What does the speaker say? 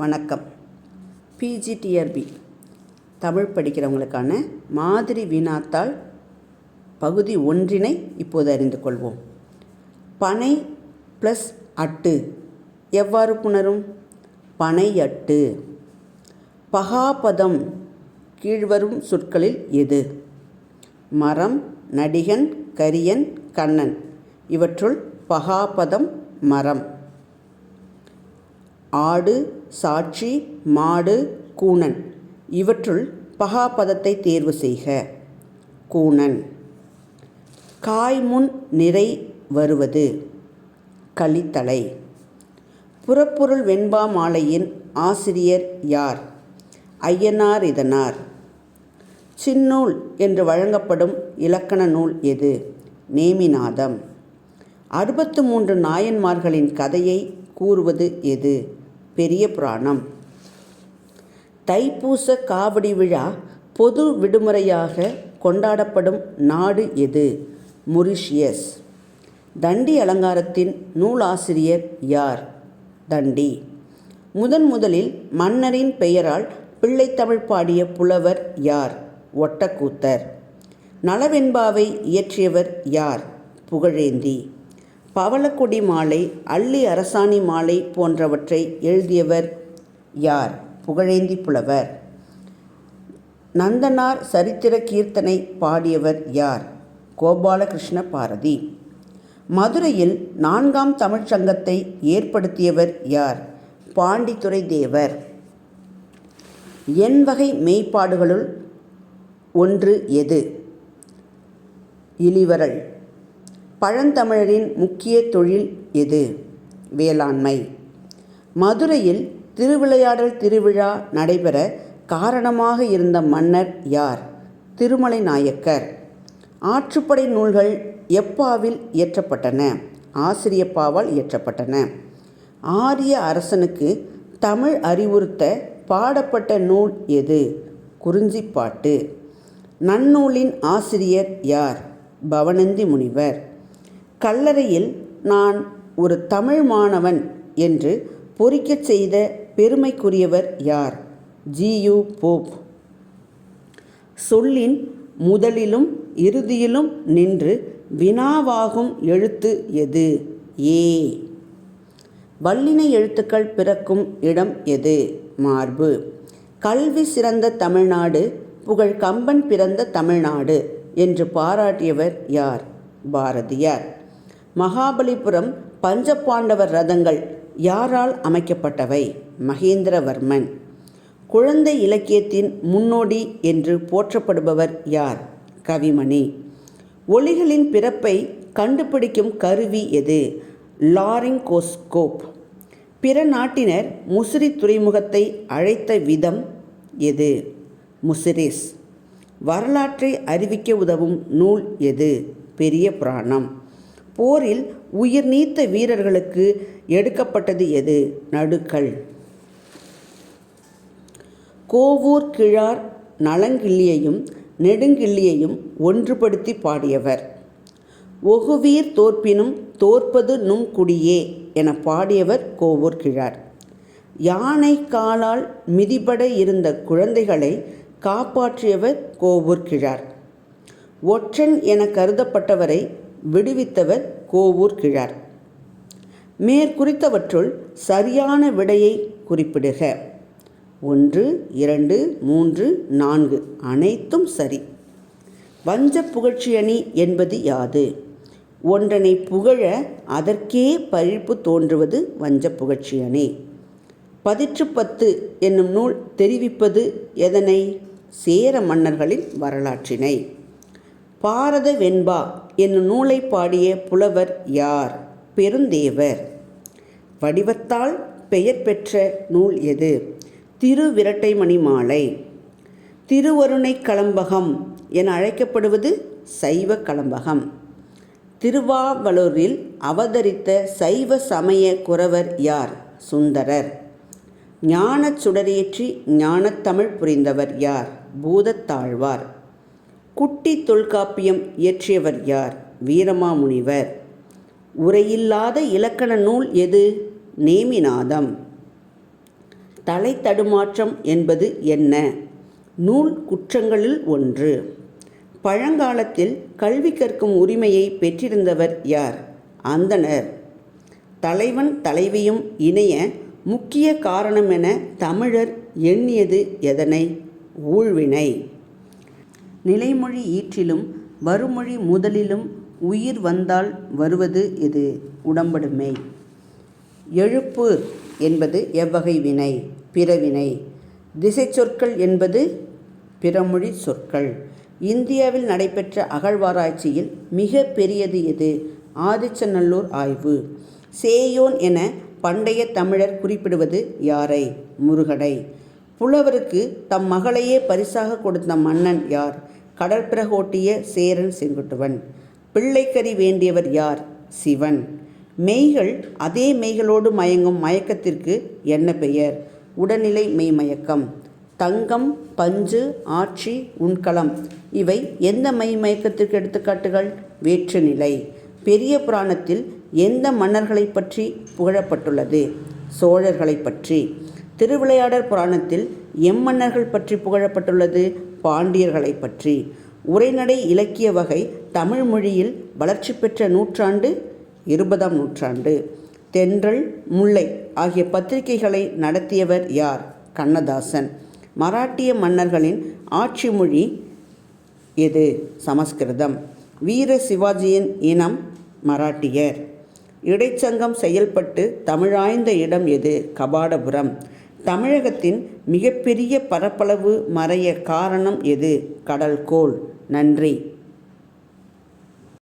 வணக்கம். பிஜிடிஆர்பி தமிழ் படிக்கிறவங்களுக்கான மாதிரி வினாத்தாள் பகுதி ஒன்றினை இப்போது அறிந்து கொள்வோம். பனை ப்ளஸ் அட்டு எவ்வாறு புணரும்? பனை அட்டு. பகாபதம் கீழ்வரும் சொற்களில் எது? மரம் நடிகன் கரியன் கண்ணன். இவற்றுள் பகாபதம் மரம். ஆடு சாட்சி மாடு கூணன் இவற்றுள் பகாபதத்தை தேர்வு செய்க. கூணன் காய்முன் நிறை வருவது. கலித்தலை புறப்பொருள் வெண்பா மாலையின் ஆசிரியர் யார்? ஐயனார் இதனார். சின்னூல் என்று வழங்கப்படும் இலக்கண நூல் எது? நேமிநாதம். அறுபத்து மூன்று நாயன்மார்களின் கதையை கூறுவது எது? பெரிய புராணம். தைப்பூச காவடி விழா பொது விடுமுறையாக கொண்டாடப்படும் நாடு எது? மொரிஷியஸ். தண்டி அலங்காரத்தின் நூலாசிரியர் யார்? தண்டி. முதன் முதலில் மன்னரின் பெயரால் பிள்ளைத்தமிழ் பாடிய புலவர் யார்? ஒட்டக்கூத்தர். நலவெண்பாவை இயற்றியவர் யார்? புகழேந்தி. பவளக்கொடி மாலை அள்ளி அரசாணி மாலை போன்றவற்றை எழுதியவர் யார்? புகழேந்தி புலவர். நந்தனார் சரித்திர கீர்த்தனை பாடியவர் யார்? கோபாலகிருஷ்ண பாரதி. மதுரையில் நான்காம் தமிழ்ச் சங்கத்தை ஏற்படுத்தியவர் யார்? பாண்டித்துரை தேவர். என் வகை மெய்ப்பாடுகளுள் ஒன்று எது? இளிவரல் பழந்தமிழரின் முக்கிய தொழில் எது? வேளாண்மை. மதுரையில் திருவிளையாடல் திருவிழா நடைபெற காரணமாக இருந்த மன்னர் யார்? திருமலை நாயக்கர் ஆற்றுப்படை நூல்கள் எப்பாவில் இயற்றப்பட்டன? ஆசிரியப்பாவால் இயற்றப்பட்டன. ஆரிய அரசனுக்கு தமிழ் அறிவுறுத்த பாடப்பட்ட நூல் எது? குறிஞ்சிப்பாட்டு. நன்னூலின் ஆசிரியர் யார்? பவனந்தி முனிவர். கல்லறையில் நான் ஒரு தமிழ் மாணவன் என்று பொறிக்கச் செய்த பெருமைக்குரியவர் யார்? G U Pope. சொல்லின் முதலிலும் இறுதியிலும் நின்று வினாவாகும் எழுத்து எது? ஏ. வல்லின எழுத்துக்கள் பிறக்கும் இடம் எது? மார்பு. கல்வி சிறந்த தமிழ்நாடு புகழ் கம்பன் பிறந்த தமிழ்நாடு என்று பாராட்டியவர் யார்? பாரதியார். மகாபலிபுரம் பஞ்சபாண்டவர் ரதங்கள் யாரால் அமைக்கப்பட்டவை? மகேந்திரவர்மன். குழந்தை இலக்கியத்தின் முன்னோடி என்று போற்றப்படுபவர் யார்? கவிமணி. ஒளிகளின் பிறப்பை கண்டுபிடிக்கும் கருவி எது? லாரிங்கோஸ்கோப். பிற நாட்டினர் முசிறி துறைமுகத்தை அழைத்த விதம் எது? முசிரிஸ் வரலாற்றை அறிவிக்க உதவும் நூல் எது? பெரிய புராணம். போரில் உயிர் நீத்த வீரர்களுக்கு எடுக்கப்பட்டது எது? நடுக்கல் கோவூர் கிழார் நலங்கிள்ளியையும் நெடுங்கிள்ளியையும் ஒன்றுபடுத்தி பாடியவர். ஒகுவீர் தோற்பினும் தோற்பது நும் குடியே என பாடியவர் கோவூர் கிழார். யானை காலால் மிதிபட இருந்த குழந்தைகளை காப்பாற்றியவர் கோவூர் கிழார். ஒற்றன் என கருதப்பட்டவரை விடுவித்தவர் கோவூர் கிழார். மேற்குறித்தவற்றுள் சரியான விடையை குறிப்பிடுக. ஒன்று இரண்டு மூன்று நான்கு அனைத்தும் சரி. வஞ்ச புகழ்ச்சியணி என்பது யாது? ஒன்றனை புகழ அதற்கே பழிப்பு தோன்றுவது வஞ்ச புகழ்ச்சியணி பதிற்று பத்து என்னும் நூல் தெரிவிப்பது எதனை? சேர மன்னர்களின் வரலாற்றினை. பாரத வெண்பா என்னும் நூலை பாடிய புலவர் யார்? பெருந்தேவர். வடிவத்தால் பெயர் பெற்ற நூல் எது? திருவிரட்டைமணி மாலை. திருவருணை கலம்பகம் என அழைக்கப்படுவது சைவ கலம்பகம். திருவாவலூரில் அவதரித்த சைவ சமய குறவர் யார்? சுந்தரர். ஞானச் சுடரேற்றி ஞானத்தமிழ் புரிந்தவர் யார்? பூதத்தாழ்வார். குட்டி தொல்காப்பியம் இயற்றியவர் யார்? வீரமாமுனிவர். உரையில்லாத இலக்கண நூல் எது? நேமிநாதம். தலை தடுமாற்றம் என்பது என்ன? நூல் குற்றங்களில் ஒன்று. பழங்காலத்தில் கல்வி கற்கும் உரிமையை பெற்றிருந்தவர் யார்? அந்தணர். தலைவன் தலைவியும் இணைய முக்கிய காரணமென தமிழர் எண்ணியது எதனை? ஊழ்வினை. நிலைமொழி ஈற்றிலும் வருமொழி முதலிலும் உயிர் வந்தால் வருவது எது? உடம்படுமை எழுப்பு என்பது எவ்வகை வினை? பிறவினை. திசை சொற்கள் என்பது பிறமொழி சொற்கள். இந்தியாவில் நடைபெற்ற அகழ்வாராய்ச்சியில் மிக பெரியது எது? ஆதிச்சநல்லூர் ஆய்வு. சேயோன் என பண்டைய தமிழர் குறிப்பிடுவது யாரை? முருகனை. புலவருக்கு தம் மகளையே பரிசாக கொடுத்த மன்னன் யார்? கடற்பிறகோட்டிய சேரன் செங்குட்டுவன். பிள்ளைக்கறி வேண்டியவர் யார்? சிவன். மெய்கள் அதே மெய்களோடு மயங்கும் மயக்கத்திற்கு என்ன பெயர்? உடல்நிலை மெய்மயக்கம். தங்கம் பஞ்சு ஆட்சி உண்கலம் இவை எந்த மெய்மயக்கத்திற்கு மயக்கத்திற்கு எடுத்துக்காட்டுகள்? வேற்றுநிலை. பெரிய புராணத்தில் எந்த மன்னர்களை பற்றி புகழப்பட்டுள்ளது? சோழர்களை பற்றி. திருவிளையாடற் புராணத்தில் எம்மன்னர்கள் பற்றி புகழப்பட்டுள்ளது பாண்டியர்களை பற்றி. உரைநடை இலக்கிய வகை தமிழ் மொழியில் வளர்ச்சி பெற்ற நூற்றாண்டு இருபதாம் நூற்றாண்டு. தென்றல் முல்லை ஆகிய பத்திரிகைகளை நடத்தியவர் யார்? கண்ணதாசன். மராட்டிய மன்னர்களின் ஆட்சி மொழி எது? சமஸ்கிருதம். வீர சிவாஜியின் இனம் மராட்டியர். இடைச்சங்கம் செயல்பட்டு தமிழாய்ந்த இடம் எது? கபாடபுரம். தமிழகத்தின் மிகப்பெரிய பரப்பளவு மறைய காரணம் எது? கடல்கோள். நன்றி.